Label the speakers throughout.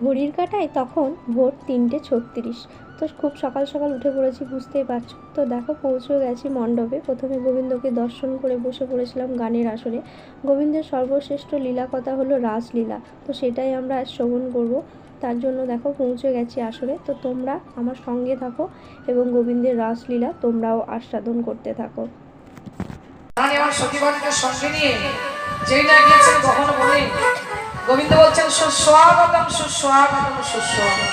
Speaker 1: ঘড়ির কাঁটায় তখন ভোর তিনটে ছত্রিশ। তো খুব সকাল সকাল উঠে পড়েছি, বুঝতেই পারছ। তো দেখো পৌঁছে গেছি মণ্ডপে। প্রথমে গোবিন্দকে দর্শন করে বসে পড়েছিলাম গানের আসরে। গোবিন্দের সর্বশ্রেষ্ঠ লীলা কথা হলো রাসলীলা। তো সেটাই আমরা আজ শ্রবণ করব। তার জন্য দেখো পৌঁছে গেছি আসরে। তো তোমরা আমার সঙ্গে থাকো এবং গোবিন্দের রাসলীলা তোমরাও আস্বাদন করতে থাকো।
Speaker 2: আমার সঙ্গে নিয়ে যেই না গিয়েছেন কখনো বলে গোবিন্দ বলছেন সুস্বাগতম সুস্বাগতম সুস্বাগতম।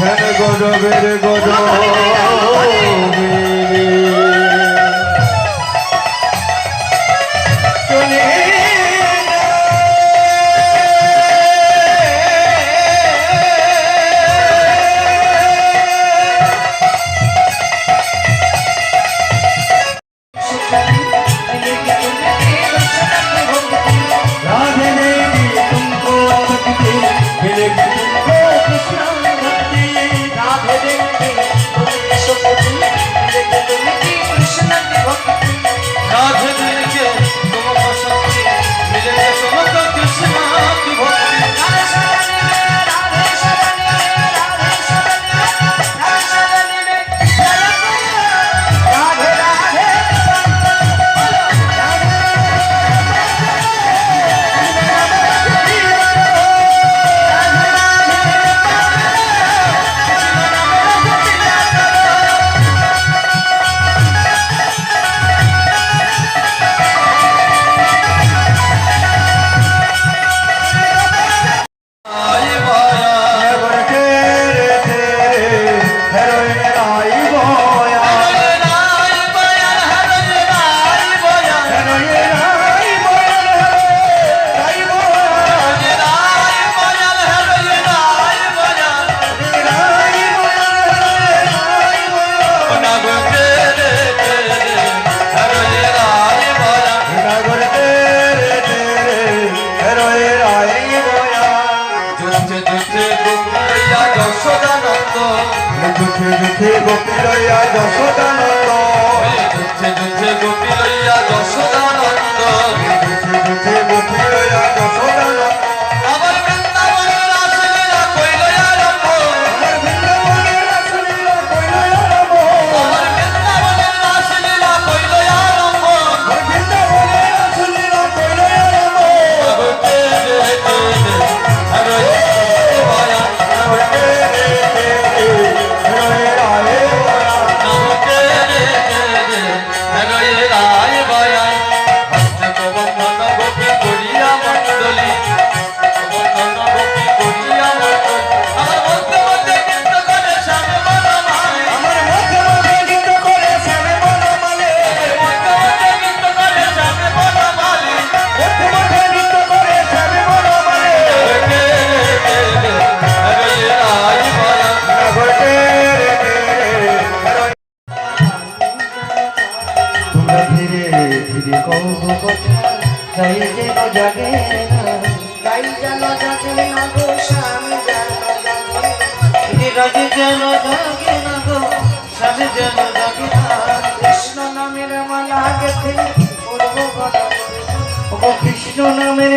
Speaker 3: গজবের চলে राधे যুদ্ধে গোপী লইয়া যশোদানন্দ দুঃখে যুদ্ধে গোপিয়া যশোদানন্দ। যুদ্ধে যুদ্ধে গোপিয়া যশোদানন্দ। ভগতা তাই যেন জাগে না
Speaker 2: তাই যেন জাগে না গো স্বামী যেন
Speaker 3: যেন জাগে না গো স্বামী
Speaker 2: কৃষ্ণ নামের মালা গেথে
Speaker 3: ও কৃষ্ণ নামের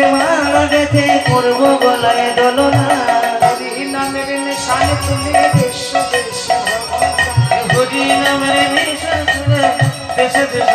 Speaker 2: নামের নিশান দেশ দেশ